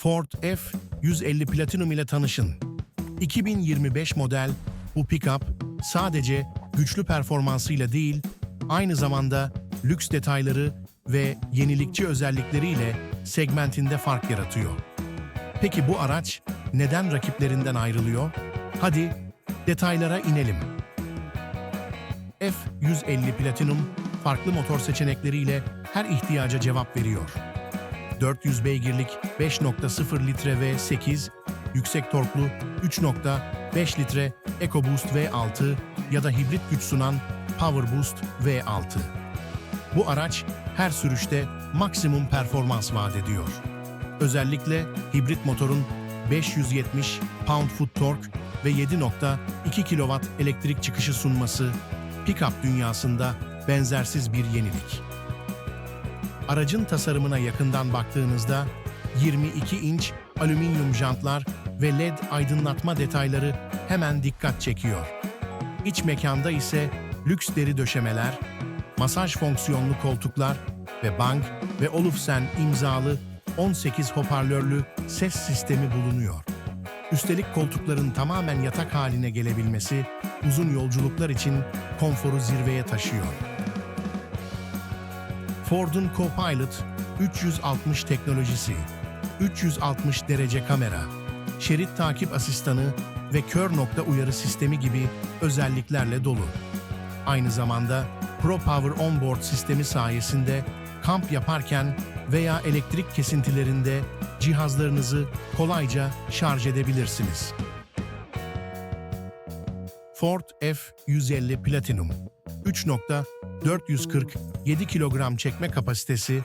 Ford F-150 Platinum ile tanışın. 2025 model bu pick-up sadece güçlü performansıyla değil, aynı zamanda lüks detayları ve yenilikçi özellikleriyle segmentinde fark yaratıyor. Peki bu araç neden rakiplerinden ayrılıyor? Hadi detaylara inelim. F-150 Platinum farklı motor seçenekleriyle her ihtiyaca cevap veriyor. 400 beygirlik 5.0 litre V8, yüksek torklu 3.5 litre EcoBoost V6 ya da hibrit güç sunan PowerBoost V6. Bu araç her sürüşte maksimum performans vaat ediyor. Özellikle hibrit motorun 570 pound-foot tork ve 7.2 kW elektrik çıkışı sunması pick-up dünyasında benzersiz bir yenilik. Aracın tasarımına yakından baktığınızda 22 inç alüminyum jantlar ve LED aydınlatma detayları hemen dikkat çekiyor. İç mekanda ise lüks deri döşemeler, masaj fonksiyonlu koltuklar ve bank ve Olufsen imzalı 18 hoparlörlü ses sistemi bulunuyor. Üstelik koltukların tamamen yatak haline gelebilmesi uzun yolculuklar için konforu zirveye taşıyor. Ford'un Copilot 360 teknolojisi, 360 derece kamera, şerit takip asistanı ve kör nokta uyarı sistemi gibi özelliklerle dolu. Aynı zamanda Pro Power Onboard sistemi sayesinde kamp yaparken veya elektrik kesintilerinde cihazlarınızı kolayca şarj edebilirsiniz. Ford F-150 Platinum 3.447 kilogram çekme kapasitesi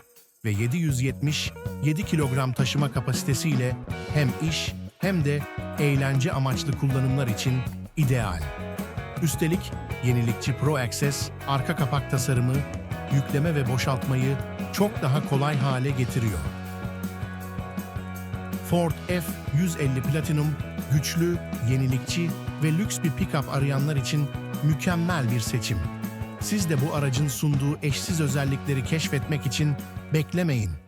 ve 777 kilogram taşıma kapasitesiyle hem iş hem de eğlence amaçlı kullanımlar için ideal. Üstelik yenilikçi Pro Access arka kapak tasarımı yükleme ve boşaltmayı çok daha kolay hale getiriyor. Ford F-150 Platinum güçlü, yenilikçi ve lüks bir pick-up arayanlar için mükemmel bir seçim. Siz de bu aracın sunduğu eşsiz özellikleri keşfetmek için beklemeyin.